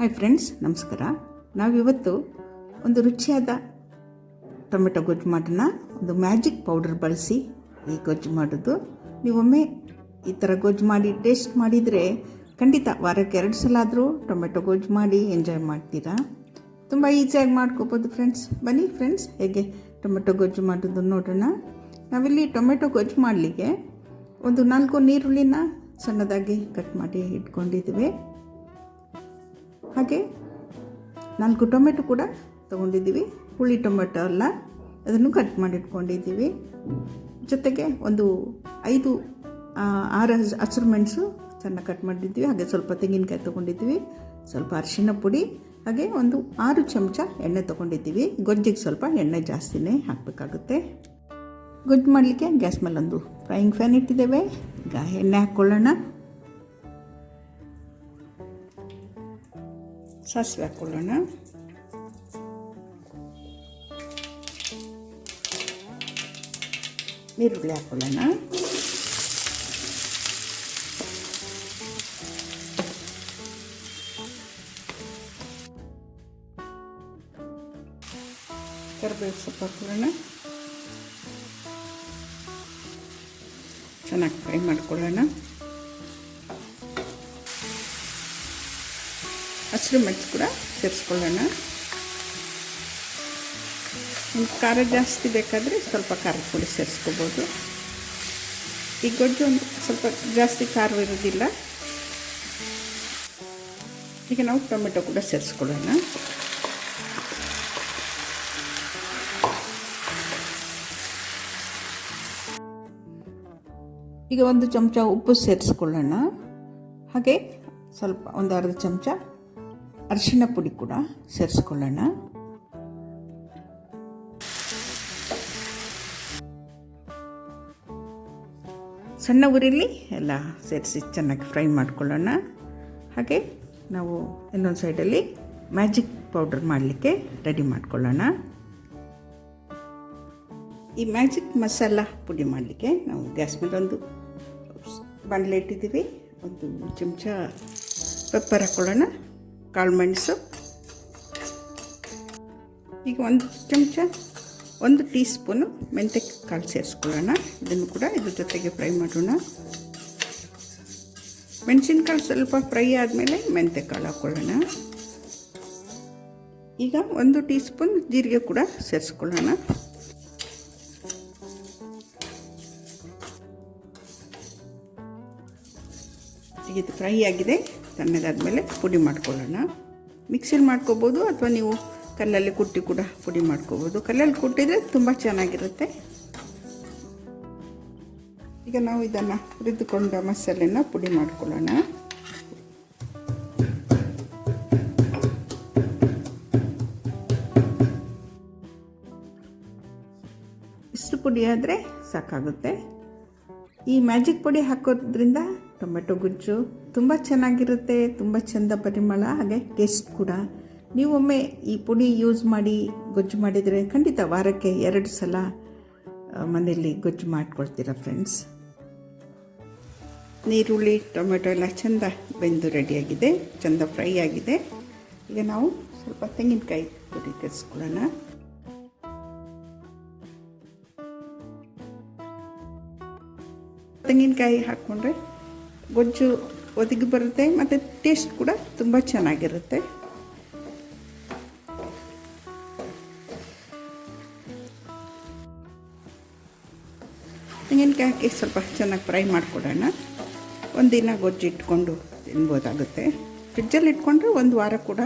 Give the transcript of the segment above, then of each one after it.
Hi friends ನಮಸ್ಕಾರ. ನಾವಿವತ್ತು ಒಂದು ರುಚಿಯಾದ ಟೊಮೆಟೊ ಗೊಜ್ಜು ಮಾಡೋಣ ಒಂದು ಮ್ಯಾಜಿಕ್ ಪೌಡರ್ ಬಳಸಿ ಈ ಗೊಜ್ಜು ಮಾಡೋದು. ನೀವೊಮ್ಮೆ ಈ ಥರ ಗೊಜ್ಜು ಮಾಡಿ, ಟೇಸ್ಟ್ ಮಾಡಿದರೆ ಖಂಡಿತ ವಾರಕ್ಕೆ ಎರಡು ಸಲ ಆದರೂ ಟೊಮೆಟೊ ಗೊಜ್ಜು ಮಾಡಿ ಎಂಜಾಯ್ ಮಾಡ್ತೀರಾ? ತುಂಬ ಈಸಿಯಾಗಿ ಮಾಡ್ಕೋಬೋದು ಫ್ರೆಂಡ್ಸ್ ಬನ್ನಿ ಫ್ರೆಂಡ್ಸ್ ಹೇಗೆ ಟೊಮೆಟೊ ಗೊಜ್ಜು ಮಾಡೋದು ನೋಡೋಣ. ನಾವಿಲ್ಲಿ ಟೊಮೆಟೊ ಗೊಜ್ಜು ಮಾಡಲಿಕ್ಕೆ ಒಂದು ನಾಲ್ಕು ನೀರುಳ್ಳಿನ ಸಣ್ಣದಾಗಿ ಕಟ್ ಮಾಡಿ ಇಟ್ಕೊಂಡಿದ್ದೀವಿ. ಹಾಗೆ ನಾಲ್ಕು ಟೊಮೆಟೊ ಕೂಡ ತೊಗೊಂಡಿದ್ದೀವಿ. ಹುಳಿ ಟೊಮೆಟೊ ಅಲ್ಲ, ಅದನ್ನು ಕಟ್ ಮಾಡಿಟ್ಕೊಂಡಿದ್ದೀವಿ. ಜೊತೆಗೆ ಒಂದು ಐದು ಆರು ಹಸ್- ಹಸಿರು ಮೆಣಸು ಚೆನ್ನಾಗಿ ಕಟ್ ಮಾಡಿದ್ದೀವಿ ಹಾಗೆ ಸ್ವಲ್ಪ ತೆಂಗಿನಕಾಯಿ ತೊಗೊಂಡಿದ್ದೀವಿ, ಸ್ವಲ್ಪ ಅರಿಶಿನ ಪುಡಿ, ಹಾಗೆ ಒಂದು ಆರು ಚಮಚ ಎಣ್ಣೆ ತೊಗೊಂಡಿದ್ದೀವಿ. ಗೊಜ್ಜಿಗೆ ಸ್ವಲ್ಪ ಎಣ್ಣೆ ಜಾಸ್ತಿನೇ ಹಾಕಬೇಕಾಗುತ್ತೆ. ಗೊಜ್ಜು ಮಾಡಲಿಕ್ಕೆ ಗ್ಯಾಸ್ ಮೇಲೆ ಒಂದು ಫ್ರೈಯಿಂಗ್ ಫ್ಯಾನ್ ಇಟ್ಟಿದ್ದೇವೆ. ಈಗ ಎಣ್ಣೆ ಹಾಕ್ಕೊಳ್ಳೋಣ. ಸಾಸಿವೆ ಹಾಕ್ಕೊಳ್ಳೋಣ ಈರುಳ್ಳಿ ಹಾಕ್ಕೊಳ್ಳೋಣ ಕರಿಬೇವು ಸೊಪ್ಪು ಹಾಕ್ಕೊಳ್ಳೋಣ ಚೆನ್ನಾಗಿ ಫ್ರೈ ಮಾಡ್ಕೊಳ್ಳೋಣ ಹಸಿರು ಮೆಣಸು ಕೂಡ ಸೇರಿಸ್ಕೊಳ್ಳೋಣ. ಖಾರ ಜಾಸ್ತಿ ಬೇಕಾದರೆ ಸ್ವಲ್ಪ ಖಾರದ ಪುಡಿ ಸೇರಿಸ್ಕೋಬೋದು. ಈ ಗೊಜ್ಜು ಒಂದು ಸ್ವಲ್ಪ ಜಾಸ್ತಿ ಖಾರ ಇರೋದಿಲ್ಲ. ಈಗ ನಾವು ಟೊಮೆಟೊ ಕೂಡ ಸೇರಿಸ್ಕೊಳ್ಳೋಣ. ಈಗ ಒಂದು ಚಮಚ ಉಪ್ಪು ಸೇರಿಸ್ಕೊಳ್ಳೋಣ. ಹಾಗೆ ಸ್ವಲ್ಪ ಒಂದು ಅರ್ಧ ಚಮಚ ಅರಿಶಿಣ ಪುಡಿ ಕೂಡ ಸೇರಿಸ್ಕೊಳ್ಳೋಣ. ಸಣ್ಣ ಉರಿಲಿ ಎಲ್ಲ ಸೇರಿಸಿ ಚೆನ್ನಾಗಿ ಫ್ರೈ ಮಾಡ್ಕೊಳ್ಳೋಣ. ಹಾಗೆ ನಾವು ಇನ್ನೊಂದು ಸೈಡಲ್ಲಿ ಮ್ಯಾಜಿಕ್ ಪೌಡರ್ ಮಾಡಲಿಕ್ಕೆ ರೆಡಿ ಮಾಡ್ಕೊಳ್ಳೋಣ. ಈ ಮ್ಯಾಜಿಕ್ ಮಸಾಲ ಪುಡಿ ಮಾಡಲಿಕ್ಕೆ ನಾವು ಗ್ಯಾಸ್ ಮೇಲೆ ಒಂದು ಬಾಣಲೆ ಇಟ್ಟಿದ್ದೀವಿ. ಒಂದು ಚಮಚ ಪೆಪ್ಪರ್ ಹಾಕ್ಕೊಳ್ಳೋಣ ಕಾಳು ಮೆಣಸು. ಈಗ ಒಂದು ಚಮಚ, ಒಂದು ಟೀ ಸ್ಪೂನು ಮೆಂತ್ಯ ಕಾಳು ಸೇರಿಸ್ಕೊಳ್ಳೋಣ. ಇದನ್ನು ಕೂಡ ಇದ್ರ ಜೊತೆಗೆ ಫ್ರೈ ಮಾಡೋಣ. ಮೆಣಸಿನ್ಕಾಳು ಸ್ವಲ್ಪ ಫ್ರೈ ಆದಮೇಲೆ ಮೆಂತ್ಯ ಕಾಳು ಹಾಕ್ಕೊಳ್ಳೋಣ. ಈಗ ಒಂದು ಟೀ ಸ್ಪೂನ್ ಜೀರಿಗೆ ಕೂಡ ಸೇರಿಸ್ಕೊಳ್ಳೋಣ. ಇದು ಫ್ರೈ ಆಗಿದೆ. ತಣ್ಣಗಾದ್ಮೇಲೆ ಪುಡಿ ಮಾಡ್ಕೊಳ್ಳೋಣ. ಮಿಕ್ಸಿಲಿ ಮಾಡ್ಕೋಬೋದು ಅಥವಾ ನೀವು ಕಲ್ಲಲ್ಲಿ ಕುಟ್ಟಿ ಕೂಡ ಪುಡಿ ಮಾಡ್ಕೋಬೋದು. ಕಲ್ಲಲ್ಲಿ ಕುಟ್ಟಿದರೆ ತುಂಬ ಚೆನ್ನಾಗಿರುತ್ತೆ. ಈಗ ನಾವು ಇದನ್ನು ಹುರಿದುಕೊಂಡ ಮಸಾಲೆನ ಪುಡಿ ಮಾಡ್ಕೊಳ್ಳೋಣ. ಇಷ್ಟು ಪುಡಿ ಆದರೆ ಸಾಕಾಗುತ್ತೆ. ಈ ಮ್ಯಾಜಿಕ್ ಪುಡಿ ಹಾಕೋದ್ರಿಂದ ಟೊಮೆಟೊ ಗುಜ್ಜು ತುಂಬ ಚೆನ್ನಾಗಿರುತ್ತೆ, ತುಂಬ ಚೆಂದ ಪರಿಮಳ, ಹಾಗೆ ಟೇಸ್ಟ್ ಕೂಡ. ನೀವೊಮ್ಮೆ ಈ ಪುಡಿ ಯೂಸ್ ಮಾಡಿ, ಗೊಜ್ಜು ಮಾಡಿದರೆ ಖಂಡಿತ ವಾರಕ್ಕೆ ಎರಡು ಸಲ ಮನೆಯಲ್ಲಿ ಗೊಜ್ಜು ಮಾಡ್ಕೊಳ್ತೀರಾ ಫ್ರೆಂಡ್ಸ್ ನೀರುಳ್ಳಿ, ಟೊಮೆಟೊ ಎಲ್ಲ ಚೆಂದ ಬೆಂದು ರೆಡಿಯಾಗಿದೆ ಚೆಂದ ಫ್ರೈ ಆಗಿದೆ. ಈಗ ನಾವು ಸ್ವಲ್ಪ ತೆಂಗಿನಕಾಯಿ ಪುಡಿ ತೆಗೆಸ್ಕೊಳ್ಳೋಣ ತೆಂಗಿನಕಾಯಿ ಹಾಕ್ಕೊಂಡ್ರೆ ಗೊಜ್ಜು ಒದಗಿ ಬರುತ್ತೆ ಮತ್ತು ಟೇಸ್ಟ್ ಕೂಡ ತುಂಬ ಚೆನ್ನಾಗಿರುತ್ತೆ. ತೆಂಗಿನಕಾಯಿ ಹಾಕಿ ಸ್ವಲ್ಪ ಚೆನ್ನಾಗಿ ಫ್ರೈ ಮಾಡಿಕೊಡೋಣ. ದಿನ ಗೊಜ್ಜು ಇಟ್ಕೊಂಡು ತಿನ್ಬೋದಾಗುತ್ತೆ. ಫ್ರಿಜ್ಜಲ್ಲಿ ಇಟ್ಕೊಂಡ್ರೆ ಒಂದು ವಾರ ಕೂಡ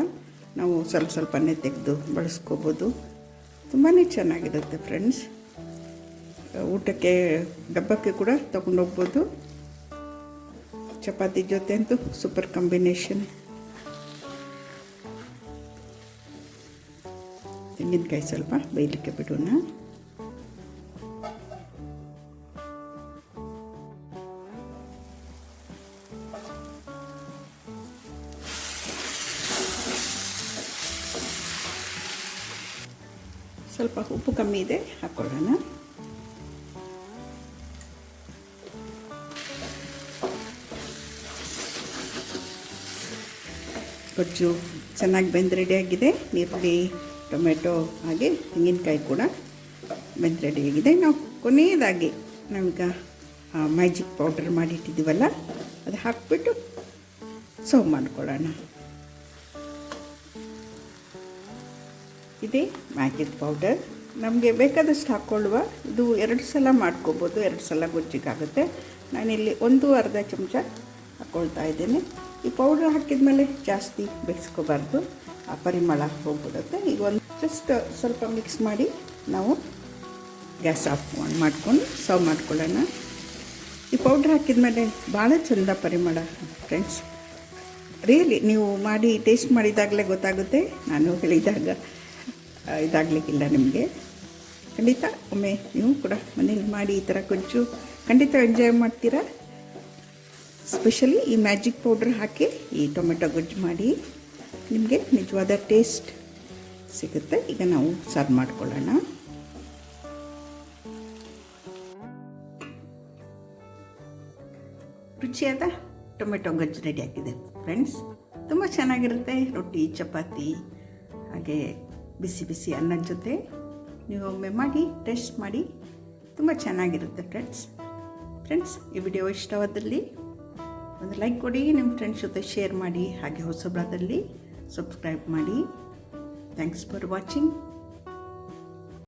ನಾವು ಸ್ವಲ್ಪ ಸ್ವಲ್ಪನೇ ತೆಗೆದು ಬಳಸ್ಕೋಬೋದು. ತುಂಬಾ ಚೆನ್ನಾಗಿರುತ್ತೆ ಫ್ರೆಂಡ್ಸ್. ಊಟಕ್ಕೆ ಡಬ್ಬಕ್ಕೆ ಕೂಡ ತೊಗೊಂಡೋಗ್ಬೋದು. ಚಪಾತಿ ಜೊತೆ ಅಂತೂ ಸೂಪರ್ ಕಾಂಬಿನೇಷನ್ ತೆಂಗಿನಕಾಯಿ ಸ್ವಲ್ಪ ಬೇಯಲಿಕ್ಕೆ ಬಿಡೋಣ ಸ್ವಲ್ಪ ಉಪ್ಪು ಕಮ್ಮಿ ಇದೆ ಹಾಕ್ಕೊಳ್ಳೋಣ ಗೊಜ್ಜು ಚೆನ್ನಾಗಿ ಬೆಂದು ರೆಡಿಯಾಗಿದೆ ಈರುಳ್ಳಿ ಟೊಮೆಟೊ ಹಾಗೆ ತೆಂಗಿನಕಾಯಿ ಕೂಡ ಬೆಂದು ರೆಡಿಯಾಗಿದೆ ನಾವು ಕೊನೆಯದಾಗಿ ನಾವೀಗ ಮ್ಯಾಜಿಕ್ ಪೌಡರ್ ಮಾಡಿಟ್ಟಿದ್ದೀವಲ್ಲ, ಅದು ಹಾಕ್ಬಿಟ್ಟು ಸರ್ವ್ ಮಾಡ್ಕೊಳ್ಳೋಣ. ಇದೇ ಮ್ಯಾಜಿಕ್ ಪೌಡರ್ ನಮಗೆ ಬೇಕಾದಷ್ಟು ಹಾಕ್ಕೊಳ್ಳುವ ಇದು ಎರಡು ಸಲ ಮಾಡ್ಕೋಬೋದು, ಎರಡು ಸಲ ಗೊಜ್ಜಿಗಾಗುತ್ತೆ. ನಾನಿಲ್ಲಿ ಒಂದು ಅರ್ಧ ಚಮಚ ಹಾಕ್ಕೊಳ್ತಾ ಇದ್ದೇನೆ. ಈ ಪೌಡರ್ ಹಾಕಿದ ಮೇಲೆ ಜಾಸ್ತಿ ಬೇಯಿಸ್ಕೋಬಾರ್ದು. ಆ ಪರಿಮಳ ಹೋಗ್ಬಿಡುತ್ತೆ. ಈಗ ಒಂದು ಜಸ್ಟ್ ಸ್ವಲ್ಪ ಮಿಕ್ಸ್ ಮಾಡಿ ನಾವು ಗ್ಯಾಸ್ ಆಫ್ ಮಾಡಿಕೊಂಡು ಸರ್ವ್ ಮಾಡ್ಕೊಳ್ಳೋಣ. ಈ ಪೌಡ್ರ್ ಹಾಕಿದ ಮೇಲೆ ಭಾಳ ಚಂದ ಪರಿಮಳ ಫ್ರೆಂಡ್ಸ್ ರಿಯಲಿ ನೀವು ಮಾಡಿ ಟೇಸ್ಟ್ ಮಾಡಿದಾಗಲೇ ಗೊತ್ತಾಗುತ್ತೆ. ನಾನು ಹೇಳಿದಾಗ ಇದಾಗಲಿಕ್ಕಿಲ್ಲ ನಿಮಗೆ. ಖಂಡಿತ ಒಮ್ಮೆ ನೀವು ಕೂಡ ಮನೇಲಿ ಮಾಡಿ ಈ ಥರ ಕೊಂಚು ಖಂಡಿತ ಎಂಜಾಯ್ ಮಾಡ್ತೀರಾ? ಸ್ಪೆಷಲಿ ಈ ಮ್ಯಾಜಿಕ್ ಪೌಡ್ರ್ ಹಾಕಿ ಈ ಟೊಮೆಟೊ ಗೊಜ್ಜು ಮಾಡಿ ನಿಮಗೆ ನಿಜವಾದ ಟೇಸ್ಟ್ ಸಿಗುತ್ತೆ. ಈಗ ನಾವು ಸರ್ವ್ ಮಾಡ್ಕೊಳ್ಳೋಣ. ರುಚಿಯಾದ ಟೊಮೆಟೊ ಗೊಜ್ಜು ರೆಡಿ ಆಗಿದೆ ಫ್ರೆಂಡ್ಸ್ ತುಂಬ ಚೆನ್ನಾಗಿರುತ್ತೆ. ರೊಟ್ಟಿ, ಚಪಾತಿ, ಹಾಗೆ ಬಿಸಿ ಬಿಸಿ ಅನ್ನದ ಜೊತೆ ನೀವು ಒಮ್ಮೆ ಮಾಡಿ ಟೇಸ್ಟ್ ಮಾಡಿ, ತುಂಬ ಚೆನ್ನಾಗಿರುತ್ತೆ ಫ್ರೆಂಡ್ಸ್ ಫ್ರೆಂಡ್ಸ್ ಈ ವಿಡಿಯೋ ಇಷ್ಟವಾದಲ್ಲಿ ಒಂದು ಲೈಕ್ ಕೊಡಿ, ನಿಮ್ಮ ಫ್ರೆಂಡ್ಸ್ ಜೊತೆ ಶೇರ್ ಮಾಡಿ, ಹಾಗೆ ಹೊಸಬ್ರಾದಲ್ಲಿ ಸಬ್ಸ್ಕ್ರೈಬ್ ಮಾಡಿ. Thanks for watching